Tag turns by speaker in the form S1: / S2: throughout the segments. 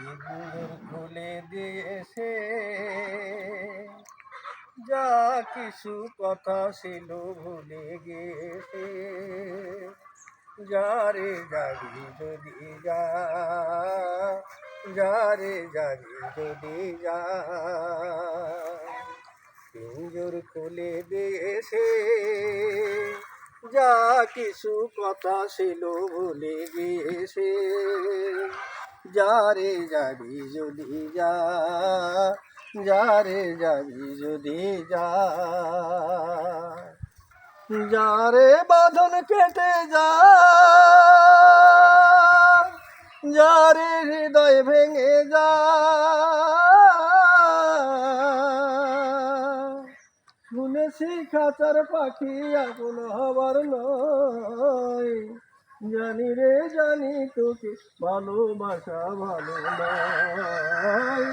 S1: পিঞ্জর খুলে দিয়েছে। যা কিছু কথা ছিল ভুলে গেছে যারে যাবি যদি যা, যারে যাবি যদি যা। পিঞ্জর খুলে দিয়েছে। যা কিছু কথা ছিল ভুলে গিয়েছে। যারে যাবি যদি যা, যারে যাবি যদি যা। যারে বাঁধন কেটে যা, যারে হৃদয় ভেঙে যা। শুনেছি খাঁচার পাখি আপন হবার নয়। জানি রে, জানি তোকে ভালোবাসা ভালো নয়।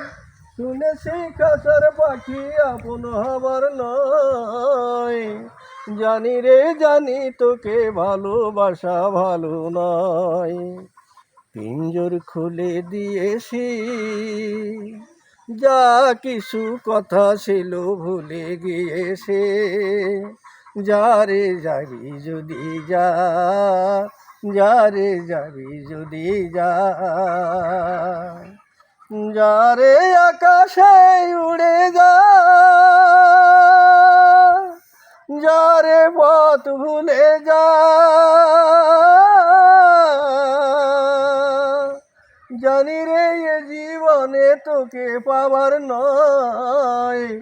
S1: শুনেছি খাঁচার পাখি আপন হবার নয়। জানি রে, জানি তোকে ভালোবাসা ভালো নয়। পিঞ্জর খুলে দিয়েছি। যা কিছু কথা ছিল ভুলে গিয়েছে। যারে যাবি যদি যা। যারে যাবি যদি যা। যারে আকাশে উড়ে যা। যারে পথ ভুলে যা। জানি রে এ জীবনে তোকে পাবার নয়।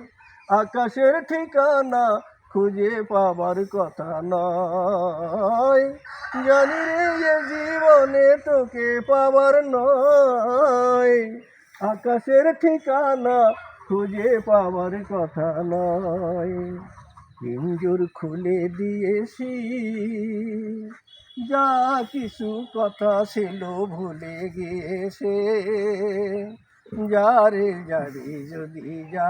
S1: আকাশের ঠিকানা খুঁজে পাবার কথা নয়। জানি রে জীবনে তোকে পাবার নয়। আকাশের ঠিকানা খুঁজে পাবার কথা নয়। পিঞ্জুর খুলে দিয়েছি। যা কিছু কথা ছিল ভুলে গিয়েছে। যারে যাবি যদি যা